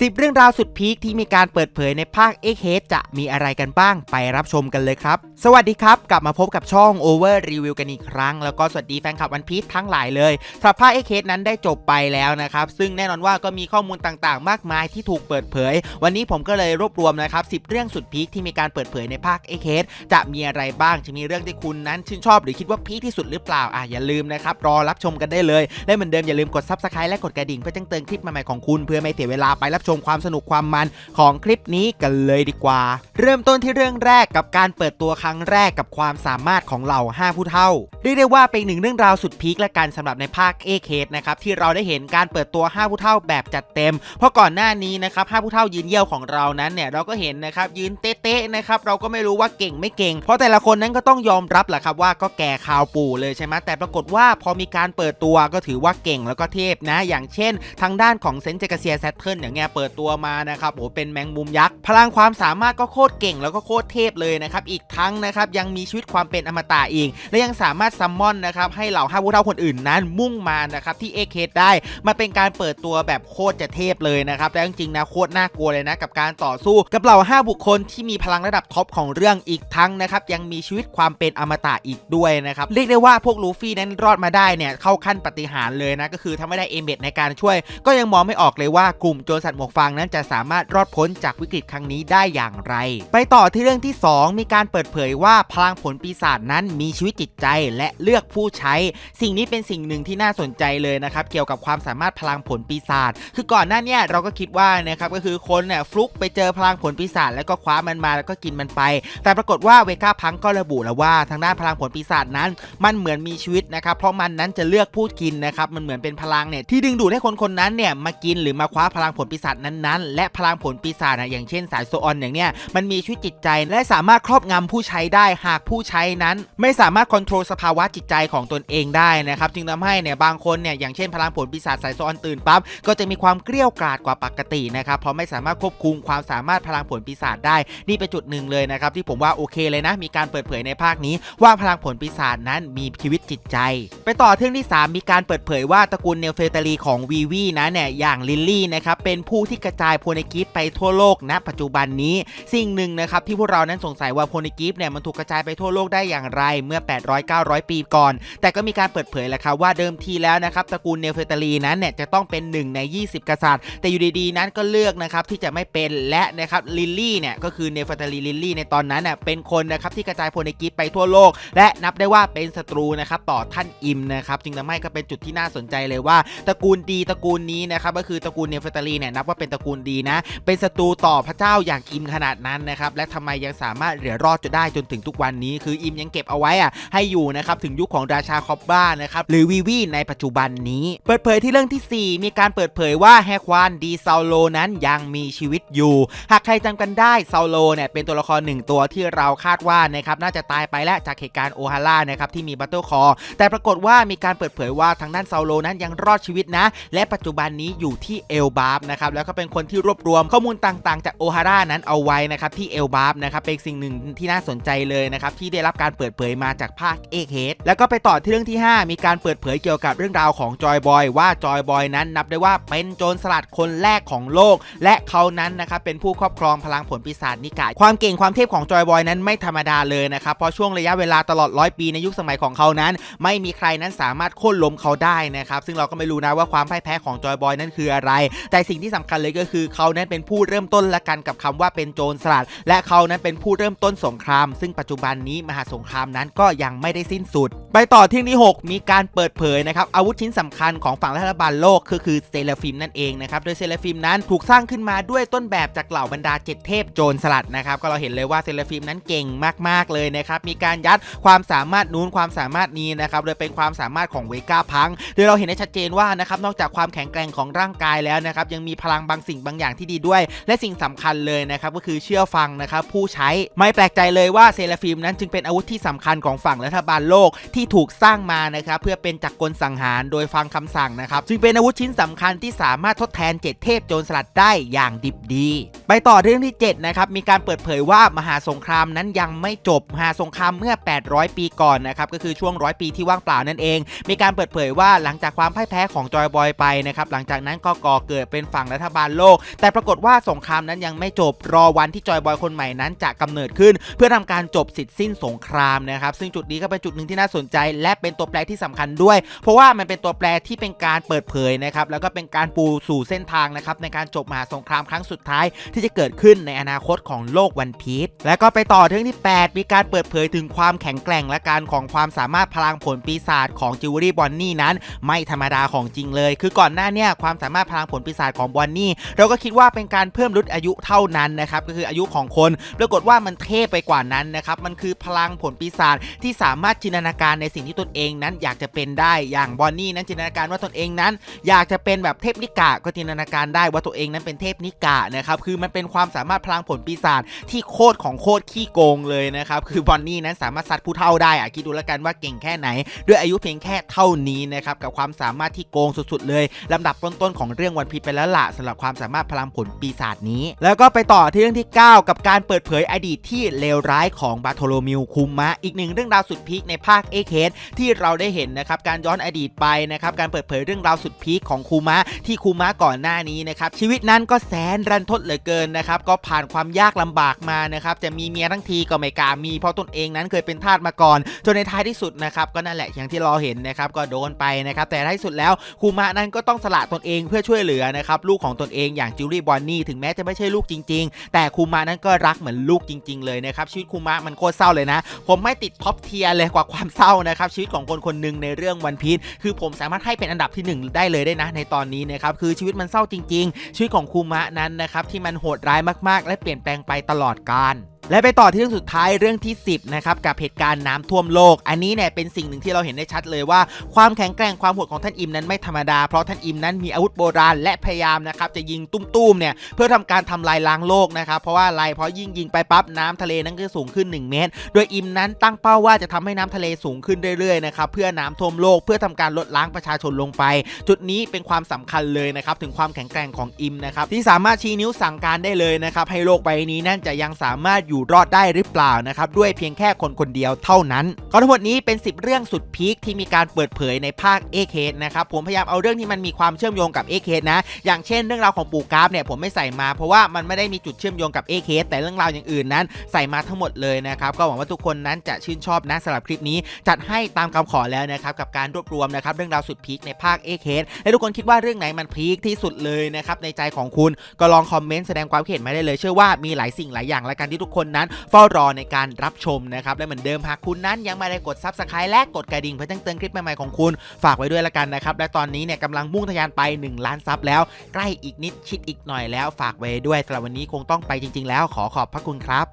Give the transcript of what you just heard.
10 เรื่องราวสุดพีคที่มีการเปิดเผยในภาค X h จะมีอะไรกันบ้างไปรับชมกันเลยครับ สวัสดีครับ กลับมาพบกับช่อง Over Review กันอีกครั้ง แล้วก็สวัสดีแฟนคลับวันพี e ทั้งหลายเลยสำหรับภาค X h นั้นได้จบไปแล้วนะครับ ซึ่งแน่นอนว่าก็มีข้อมูลต่างๆ มากมายที่ถูกเปิดเผย วันนี้ผมก็เลยรวบรวมนะครับ10 เรื่องสุดพีคที่มีการเปิดเผยในภาค X h จะมีอะไรบ้างจะมีเรื่องที่คุณนั้นชื่นชอบหรือคิดว่าพีคที่สุดหรือเปล่าอะอย่าลืมนะครับรอรับชมกันได้เลยและเหมือนเดิมอย่าลืมกด Subscribe และกดกระดิ่งเพื่อแจ้งเตือนคลิปใหม่ๆของคุณเพื่อไม่เสียเวลาไปรับชมความสนุกความมันของคลิปนี้กันเลยดีกว่า เริ่มต้นที่เรื่องแรกกับการเปิดตัวครั้งแรกกับความสามารถของเหล่า 5 ผู้เฒ่าเรียกได้ว่าเป็นหนึ่งเรื่องราวสุดพีคและกันสำหรับในภาคเอเคสนะครับที่เราได้เห็นการเปิดตัว 5 ผู้เฒ่าแบบจัดเต็ม เพราะก่อนหน้านี้นะครับ5ผู้เฒ่ายืนเยี่ยวของเรานั้นเนี่ยเราก็เห็นนะครับยืนเต๊ะๆนะครับเราก็ไม่รู้ว่าเก่งไม่เก่ง เพราะแต่ละคนนั้นก็ต้องยอมรับแหละครับว่าก็แก่ข่าวปู่เลยใช่ไหมแต่ปรากฏว่าพอมีการเปิดตัวก็ถือว่าเก่งแล้วก็เทพนะ อย่างเช่น ทางด้านของเซนเจกเซียแซทเทิลอย่างเงี้ยเปิดตัวมานะครับโอ้เป็นแมงมุมยักษ์ พลังความสามารถก็โคตรเก่งแล้วก็โคตรเทพเลยนะครับ อีกทั้งนะครับยังมีชีวิตความเป็นอมตะอีก และยังสามารถซัมมอนนะครับให้เหล่าห้าผู้เท่าคนอื่นนั้นมุ่งมานะครับที่เอเคได้มาเป็นการเปิดตัวแบบโคตรจะเทพเลยนะครับแล้วจริงๆนะโคตรน่ากลัวเลยนะกับการต่อสู้กับเหล่าห้าบุคคลที่มีพลังระดับท็อปของเรื่องอีกทั้งนะครับยังมีชีวิตความเป็นอมตะอีกด้วยนะครับเรียกได้ว่าพวกลูฟี่นั้นรอดมาได้เนี่ยเข้าขั้นปฏิหารย์เลยนะก็คือถ้าไม่ได้เอเมดในการช่วย ก็ยังมองไม่ออกเลยว่ากลุ่มโจรสัตว์หมวกฟางนั้นจะสามารถรอดพ้นจากวิกฤตครั้งนี้ได้อย่างไร ไปต่อที่เรื่องที่ 2 มีการเปิดเผยว่าพลังผลปีศาจนั้นมีชีวิตจิตใจและเลือกผู้ใช้ สิ่งนี้เป็นสิ่งหนึ่งที่น่าสนใจเลยนะครับเกี่ยวกับความสามารถพลังผลปีศาจคือก่อนหน้านี้เราก็คิดว่านะครับก็คือคนเนี่ยฟลุกไปเจอพลังผลปีศาจแล้วก็คว้ามันมาแล้วก็กินมันไป แต่ปรากฏว่าเวก้าพังก็ระบุแล้วว่าทางด้านพลังผลปีศาจนั้น มันเหมือนมีชีวิตนะครับเพราะมันนั้นจะเลือกผู้กินนะครับมันเหมือนเป็นพลังเนี่ยที่ดึงดูดให้คนคนนั้นเนี่ยมากินหรือมาคว้าพลังผลปีศาจนั้นๆ และพลังผลปีศาจนะอย่างเช่นสายโซออนอย่างเนี้ยมันมีชีวิตจิตใจและสามารถครอบงำผู้ใช้ได้หากผู้ใช้นั้น ไม่สามารถควบคุมสภาวะจิตใจของตนเองได้นะครับจึงทำให้เนี่ยบางคนเนี่ยอย่างเช่นพลังผลปีศาจสายโซออนตื่นปั๊บก็จะมีความเกลี้ยวกราดกว่าปกตินะครับเพราะไม่สามารถควบคุมความสามารถพลังผลปีศาจได้ นี่เป็นจุดหนึ่งเลยนะครับที่ผมว่าโอเคเลยนะ มีการเปิดเผยในภาคนี้ ว่าพลังผลปีศาจนั้นมีชีวิตจิตใจ ไปต่อเรื่องที่ 3 มีการเปิดเผยว่าตระกูลเนลเฟตาลีของวีวีนะเนี่ยอย่างลิลลี่นะครับเป็นผู้ที่กระจายโพนิกิฟไปทั่วโลกณปัจจุบันนี้สิ่งหนึ่งนะครับที่พวกเรานั้นสงสัยว่าโพนิกิฟเนี่ยมันถูกกระจายไปทั่วโลกได้อย่างไรเมื่อ 800-900 ปีก่อน แต่ก็มีการเปิดเผยแหละครับว่าเดิมทีแล้วนะครับตระกูลเนเฟตาลีนั้นเนี่ยจะต้องเป็นหนึ่งใน 20 กษัตริย์ แต่อยู่ดีๆนั้นก็เลือกนะครับที่จะไม่เป็นและนะครับลิลลี่เนี่ยก็คือเนเฟตาลีลิลลี่ในตอนนั้นเน่ยเป็นคนนะครับที่กระจายโพนิกิฟไปทั่วโลก และนับได้ว่าเป็นศัตรูนะครับต่อท่านอิมนะครับจึงทำให้ก็เป็นจุดที่น่าสนใจเลยว่าตระกูลดีตระกูลนี้นะครับก็คือตระกูลเนเฟตาลีเนี่ยนับว่าเป็นตระกูลดีนะ เป็นศัตรูต่อพระเจ้าอย่างอิมขนาดนั้นนะครับ และทำไมยังสามารถเหลือรอดจนได้จนถึงทุกวันนี้ คืออิมยังเก็บเอาไว้อะให้อยู่นะครับถึงยุคของราชาคอบบ้านะครับหรือวีวีในปัจจุบันนี้ เปิดเผยที่เรื่องที่ 4 มีการเปิดเผยว่าแฮควานดีซาโลนั้นยังมีชีวิตอยู่ หากใครจำกันได้ซาโลเนี่ยเป็นตัวละครหนึ่งตัวที่เราคาดว่านะครับน่าจะตายไปแล้วจากเหตุการณ์โอฮาร่านะครับที่มีบัตเทิลคอแต่ปรากฏว่ามีการเปิดเผยว่าทางด้านซาโลนั้นยังรอดชีวิตนะ และปัจจุบันนี้อยู่ที่เอลบาร์บนะครับแล้วก็เป็นคนที่รวบรวมข้อมูลต่างๆ จากโอฮาร่านั้นเอาไว้นะครับที่เอลบาร์นะครับเป็นสิ่งหนึ่งที่น่าสนใจเลยนะครับที่ได้รับการเปิดเผยมาจากภาคเอกเฮดแล้วก็ไปต่อที่เรื่องที่ 5 มีการเปิดเผยเกี่ยวกับเรื่องราวของจอยบอยว่าจอยบอยนั้นนับได้ว่าเป็นโจรสลัดคนแรกของโลก และเขานั้นนะครับเป็นผู้ครอบครองพลังผลปีศาจนิกายความเก่งความเทพของจอยบอยนั้นไม่ธรรมดาเลยนะครับเพราะช่วงระยะเวลาตลอดร้อยปีในยุคสมัยของเขานั้น ไม่มีใครนั้นสามารถโค่นล้มเขาได้นะครับซึ่งเราก็ไม่รู้นะว่าความพ่ายแพ้ของจอยบอยนั้นคืออะไร แต่สิ่งที่สำคัญเลยก็คือเขานั้นเป็นผู้เริ่มต้นละกันกับคำว่าเป็นโจรสลัด และเขานั้นเป็นผู้เริ่มต้นสงคราม ซึ่งปัจจุบันนี้มหาสงครามนั้นก็ยังไม่ได้สิ้นสุด ไปต่อที่ที่ 6 มีการเปิดเผยนะครับอาวุธชิ้นสำคัญของฝั่งรัฐบาลโลกคือคือเซเลฟิมนั่นเองนะครับโดยเซเลฟิมนั้นถูกสร้างขึ้นมาด้วยต้นแบบจากเหล่าบรรดาเจ็ดเทพโจรสลัดนะครับก็เราเห็นเลยว่าเซเลฟิมนั้นเก่งมากๆเลยนะครับมีการยัดความสามารถนู้นความสามารถนี้นะครับโดยเป็นความสามารถของเวก้าพังโดยเราเห็นได้ชัดเจนว่านะครับนอกจากความแข็งแกร่งของร่างกายแล้วนะครับยังมีพลังบางสิ่งบางอย่างที่ดีด้วย และสิ่งสำคัญเลยนะครับก็คือเชื่อฟังนะครับผู้ใช้ไม่แปลกใจเลยว่าเซเลฟิมนั้นจึงเป็นอาวุธที่สำคัญของฝั่งรัฐบาลโลกที่ถูกสร้างมานะครับเพื่อเป็นจักรกลสังหารโดยฟังคำสั่งนะครับจึงเป็นอาวุธชิ้นสำคัญที่สามารถทดแทนเจ็ดเทพโจรสลัดได้อย่างดิบดี ไปต่อเรื่องที่7นะครับมีการเปิดเผยว่ามหาสงครามนั้นยังไม่จบมหาสงครามเมื่อ 800 ปีก่อนนะครับก็คือช่วงร้อยปีที่ว่างเปล่านั่นเอง มีการเปิดเผยว่าหลังจากความพ่ายแพ้ของจอยบอยไปนะครับหลังจากนั้นก็ก่อเกิดเป็นฝั่งรัฐฐบาลโลก แต่ปรากฏว่าสงครามนั้นยังไม่จบรอวันที่จอยบอยคนใหม่นั้นจะกำเนิดขึ้น เพื่อทำการจบสิทธิ์สิ้นสงครามนะครับซึ่งจุดนี้ก็เป็นจุดหนึ่งที่น่าสนใจ และเป็นตัวแปรที่สำคัญด้วย เพราะว่ามันเป็นตัวแปรที่เป็นการเปิดเผยนะครับแล้วก็เป็นการปูสู่เส้นทางนะครับในการจบมหาสงครามครั้งสุดท้าย ที่จะเกิดขึ้นในอนาคตของโลกวันพีชและก็ไปต่อเรื่องที่ 8 มีการเปิดเผยถึงความแข็งแกร่งและการของความสามารถพลังผลปีศาจของจิวเวลรี่บอนนี่นั้น ไม่ธรรมดาของจริงเลย คือก่อนหน้าเนี่ยความสามารถพลังผลปีศาจของบอนนี่ เราก็คิดว่าเป็นการเพิ่มลดอายุเท่านั้นนะครับก็คืออายุของคนปรากฏว่ามันเทพไปกว่านั้นนะครับมันคือพลังผลปีศาจที่สามารถจินตนาการในสิ่งที่ตนเองนั้นอยากจะเป็นได้อย่างบอนนี่นั้นจินตนาการว่าตนเองนั้น อยากจะเป็นแบบเทพนิกะก็จินตนาการได้ว่าตัวเองนั้นเป็นเทพนิกะนะครับคือมันเป็นความสามารถพลังผลปีศาจที่โคตรของโคตรขี้โกงเลยนะครับคือบอนนี่นั้นสามารถซัดผู้เท่าได้อะคิดดูแล้วกันว่าเก่งแค่ไหน ด้วยอายุเพียงแค่เท่านี้นะครับกับความสามารถที่โกงสุดๆ เลยลำดับต้นๆของเรื่องวันพีไปแล้วล่ะสำหรับความสามารถพลังผลปีศาจนี้ แล้วก็ไปต่อที่เรื่องที่ 9 กับการเปิดเผยอดีตที่เลวร้ายของบาโทโลมิวคุมะ อีกหนึ่งเรื่องราวสุดพีคในภาคเอเคสที่เราได้เห็นนะครับการย้อนอดีตไปนะครับการเปิดเผยเรื่องราวสุดพีคของคุมะที่คุมะก่อนหน้านี้นะครับชีวิตนั้นก็แสนรันทดเหลือเกินนะครับก็ผ่านความยากลำบากมานะครับจะมีเมียทั้งทีก็ไม่กล้ามีเพราะตนเองนั้นเคยเป็นทาสมาก่อน จนในท้ายที่สุดนะครับก็นั่นแหละอย่างที่เราเห็นนะครับก็โดนไปนะครับแต่ท้ายที่สุดแล้วคุมะนั้นก็ต้องสละตนเองเพื่อช่วยเหลือนะครับลูกของตนเองอย่างจิวลี่บอนนี่ถึงแม้จะไม่ใช่ลูกจริง ๆ แต่คูมานั้นก็รักเหมือนลูกจริง ๆ เลยนะครับชีวิตคูมามันโคตรเศร้าเลยนะ ผมไม่ติดท็อปเทียร์เลยกว่าความเศร้านะครับชีวิตของคนคนหนึ่งในเรื่องวันพีชคือผมสามารถให้เป็นอันดับที่หนึ่งได้เลยได้นะ ในตอนนี้นะครับคือชีวิตมันเศร้าจริง ๆ ชีวิตของคูมะนั้นนะครับที่มันโหดร้ายมากๆ และเปลี่ยนแปลงไปตลอดกาล และไปต่อที่เรื่องสุดท้ายเรื่องที่ 10นะครับกับเหตุการณ์น้ำท่วมโลก อันนี้เนี่ยเป็นสิ่งหนึ่งที่เราเห็นได้ชัดเลยว่า ความแข็งแกร่งความโหดของท่านอิมนั้นไม่ธรรมดา เพราะท่านอิมนั้นมีอาวุธโบราณและพยายามนะครับจะยิงตุ้มๆเนี่ยเพื่อทำการทำลายล้างโลกนะครับเพราะว่าอะไรเพราะยิ่งยิงไปปั๊บน้ำทะเลนั้นก็สูงขึ้น 1 เมตร โดยอิมนั้นตั้งเป้าว่าจะทำให้น้ำทะเลสูงขึ้นเรื่อยๆนะครับเพื่อน้ำท่วมโลกเพื่อทำการลดล้างประชาชนลงไป จุดนี้เป็นความสำคัญเลยนะครับถึงความแข็งแกร่งของอิมนะครับที่สามารถชี้นิ้วสั่งการได้เลยนะครับให้โลกใบนี้นั่นจะยังสามารถอยู่รอดได้หรือเปล่านะครับด้วยเพียงแค่คนคนเดียวเท่านั้นก็ทั้งหมดนี้เป็น 10 เรื่องสุดพีคที่มีการเปิดเผยในภาคเอเคนะครับผมพยายามเอาเรื่องที่มันมีความเชื่อมโยงกับเอเคนะ อย่างเช่นเรื่องราวของปู่กราฟเนี่ยผมไม่ใส่มาเพราะว่ามันไม่ได้มีจุดเชื่อมโยงกับเอเคแต่เรื่องราวอย่างอื่นนั้น ใส่มาทั้งหมดเลยนะครับก็หวังว่าทุกคนนั้นจะชื่นชอบนะสำหรับคลิปนี้จัดให้ตามคำขอแล้วนะครับกับการรวบรวมนะครับเรื่องราวสุดพีคในภาคเอเคและทุกคนคิดว่าเรื่องไหนมันพีคที่สุดเลยนะครับในใจของคุณก็ลองคอมเมนต์แสดงความคิดเห็นมาได้เลย เชื่อว่ามีหลายสิ่งหลายอย่างและการที่ทุกคนนั้นเฝ้ารอในการรับชมนะครับและเหมือนเดิมหากคุณนั้นยังไม่ได้กดซับสไครต์และกดกระดิ่งเพื่อแจ้งเตือนคลิปใหม่ๆของคุณฝากไว้ด้วยละกันนะครับและตอนนี้เนี่ยกำลังมุ่งทะยานไป 1 ล้านซับแล้ว ใกล้อีกนิดชิดอีกหน่อยแล้ว ฝากไว้ด้วยสำหรับวันนี้คงต้องไปจริง ๆ แล้วขอขอบพระคุณครับ